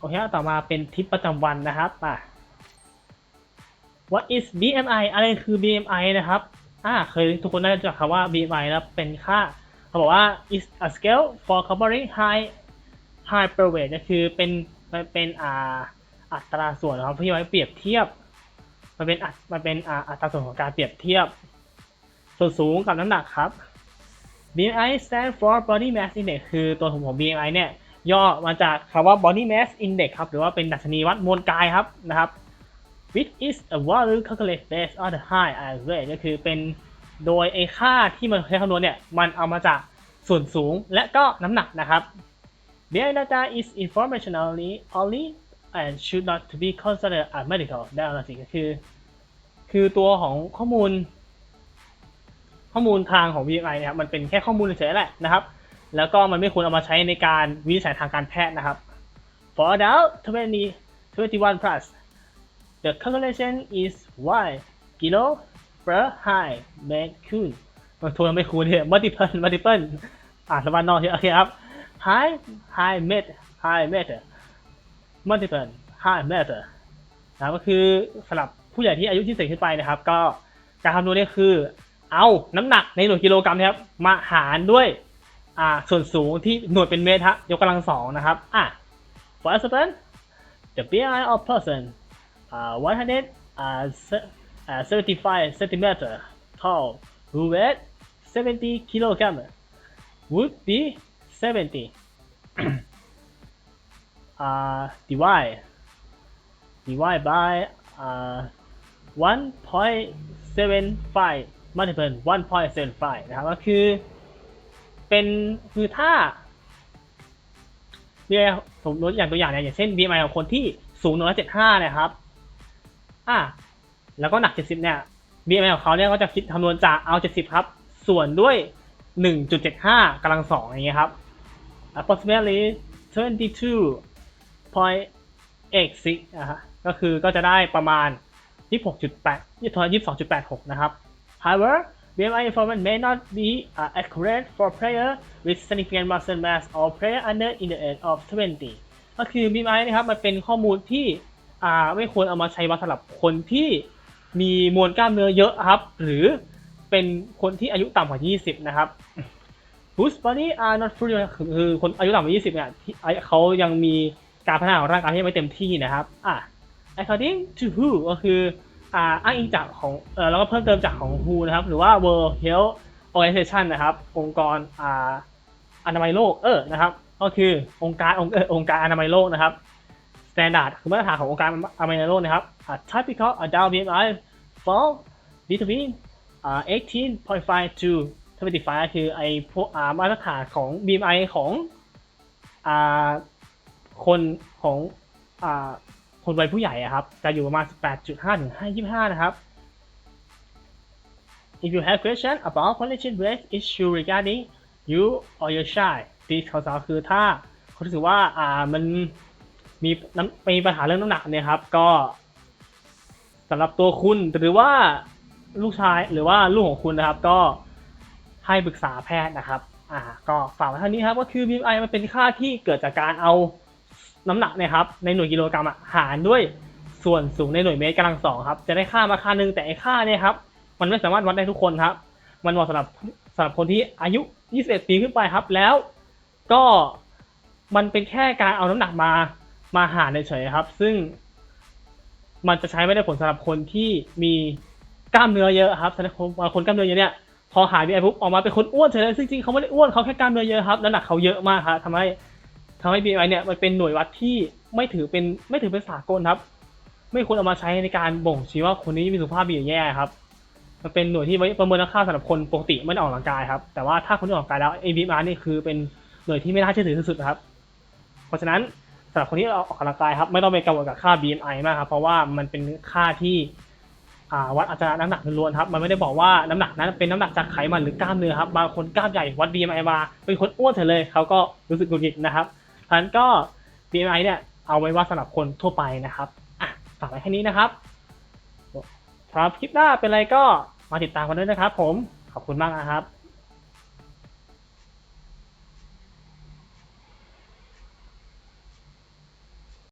โอเคต่อมาเป็นทิปประจำวันนะครับอะ What is BMI อะไรคือ BMI นะครับอ่าเคยทุกคนน่าจะรู้จักคำว่า BMI แล้วเป็นค่าเขาบอกว่า is a scale for covering high high per weight ก็คือเป็นมันเป็นอ่าอัตราส่วนนะครับที่ไว้เปรียบเทียบ มันเป็นอัมันเป็นอ่าอัตราส่วนของการเปรียบเทียบ ส่วนสูงกับน้ำหนักครับ BMI stand for body mass index คือตัวของ BMI เนี่ย ย่อมาจากคำว่า body mass index ครับ หรือว่าเป็นดัชนีวัดมวลกายครับนะครับ which is a value calculated based on the height and weight ก็คือเป็นโดยไอ้ค่าที่มันใช้คำนวณเนี่ย มันเอามาจากส่วนสูงและก็น้ำหนักนะครับ BMI data is informationally only and should not to be considered a medical diagnosis ก็คือ คือตัวของข้อมูล ข้อมูลทางของ BI นะครับ มันเป็นแค่ข้อมูลเฉยๆแหละนะครับ แล้วก็มันไม่ควรเอามาใช้ในการวินิจฉัยทางการแพทย์นะครับ For adult 20 21 plus the calculation is y kilo per high เมตรคูณมันทวนไม่คูณเนี่ย multiple multiple อ่านสมบัตินอกที่โอเคครับ high high meter high meter multiple high meter นะก็คือสำหรับผู้ใหญ่ที่อายุที่40ขึ้นไปนะครับ ก็การคำนวณนี่คือ เอาน้ำหนักในหน่วยกิโลกรัมนะครับ มาหารด้วย อ่าส่วนสูงที่หน่วยเป็นเมตรฮะยกกำลังสองนะครับอะ for example the BMI of person uh, 100 uh, uh, 75 centimeter tall who weight 70 kilogram would be 70 uh, divide divide by uh, 1.75 multiple 1.75 นะครับก็คือ เป็นคือถ้า BMI ผมยกอย่างตัวอย่างเนี่ยอย่างเช่น BMI ของคนที่สูง175นะครับอะแล้วก็หนัก 70 เนี่ย BMI ของเขาเนี่ยก็จะคิดคำนวณจากเอา 70 ครับ ส่วนด้วย 1.75กำลังสองอย่างเงี้ยครับ approximately 22.86นะฮะก็คือก็จะได้ประมาณ 26.8 22.86 นะครับ However BMI information may not be uh, accurate for player with significant muscle mass or player under in the age of 20 ก็คือ BMI นะครับมันเป็นข้อมูลที่อ่าไม่ควรเอามาใช้วัดสำหรับคนที่มีมวลกล้ามเนื้อเยอะครับ หรือเป็นคนที่อายุต่ำกว่า 20 นะครับ whose body are not fully คือคนอายุต่ำกว่า 20 เนี่ยที่เขายังมีการพัฒนาของร่างกายที่ไม่เต็มที่นะครับอะ according to who ก็คือ อ่าอ้างอิงจากของเออแล้วก็เพิ่มเติมจากของ WHO นะครับ หรือว่า World Health Organization นะครับ องค์กรอ่าอนามัยโลกเออนะครับ ก็คือองค์การองค์องค์การอนามัยโลกนะครับ standard คือมาตรฐานขององค์การอนามัยโลกนะครับ typical adult BMI fall between อ่า18.5 to 25คือไอพวกอ่ามาตรฐานของ BMI ของอ่าคนของอ่า คนวัยผู้ใหญ่อะครับ จะอยู่ประมาณ 18.5ถึง25 นะครับ If you have question about population weight issue regarding you or your child please เขาสาวคือถ้าเขาถือว่าอ่ามันมีน้ำมีปัญหาเรื่องน้ำหนักเนี่ยครับ ก็สำหรับตัวคุณหรือว่าลูกชายหรือว่าลูกของคุณนะครับ ก็ให้ปรึกษาแพทย์นะครับ อ่า ก็ฝากไว้เท่านี้ครับ ก็คือ BMI มันเป็นค่าที่เกิดจากการเอา น้ำหนักเนะครับในหน่วยกิโลกรัมอะหารด้วยส่วนสูงในหน่วยเมตรกำลังสองครับ จะได้ค่ามาค่าหนึ่งแต่ไอ้ค่าเนี่ยครับ มันไม่สามารถวัดได้ทุกคนครับ มันเหมาะสำหรับสำหรับคนที่อายุ 21 ปีขึ้นไปครับ แล้วก็มันเป็นแค่การเอาน้ำหนักมามาหารเฉยๆครับ ซึ่ง มันจะใช้ไม่ได้ผลสำหรับคนที่มีกล้ามเนื้อเยอะครับสำหรับคนกล้ามเนื้อเยอะเนี่ยพอหายไปปุ๊บออกมาเป็นคนอ้วนเฉยเลยซึ่งจริงๆเขาไม่ได้อ้วนเขาแค่กล้ามเนื้อเยอะครับน้ำหนักเขาเยอะมากครับทำให้ ทำให้ BMI เนี่ยมันเป็นหน่วยวัดที่ไม่ถือเป็นไม่ถือเป็นสากลครับ ไม่ควรเอามาใช้ในการบ่งชี้ว่าคนนี้มีสุขภาพดีหรือแย่ครับ มันเป็นหน่วยที่ไว้ประเมินค่าสำหรับคนปกติไม่ได้ออกกำลังกายครับ แต่ว่าถ้าคนที่ออกกำลังกายแล้ว ABMR นี่คือเป็นหน่วยที่ไม่น่าเชื่อถือที่สุดครับ เพราะฉะนั้นสำหรับคนที่ออกกำลังกายครับไม่ต้องไปกังวลกับค่า BMI มากครับเพราะว่ามันเป็นค่าที่วัดอัตราน้ำหนักล้วนครับ มันไม่ได้บอกว่าน้ำหนักนั้นเป็นน้ำหนักจากไขมันหรือ กล้ามเนื้อครับ บางคนกล้ามใหญ่วัด BMI มา เป็นคนอ้วนเฉยเลย เขาก็รู้สึกหงุดหงิดนะครับ ฉะนั้นก็ BMI เนี่ยเอาไว้ว่าสำหรับคนทั่วไปนะครับอะฝากไว้แค่นี้นะครับ ครับคลิปหน้าเป็นอะไรก็มาติดตามกันด้วยนะครับ ผมขอบคุณมากนะครับ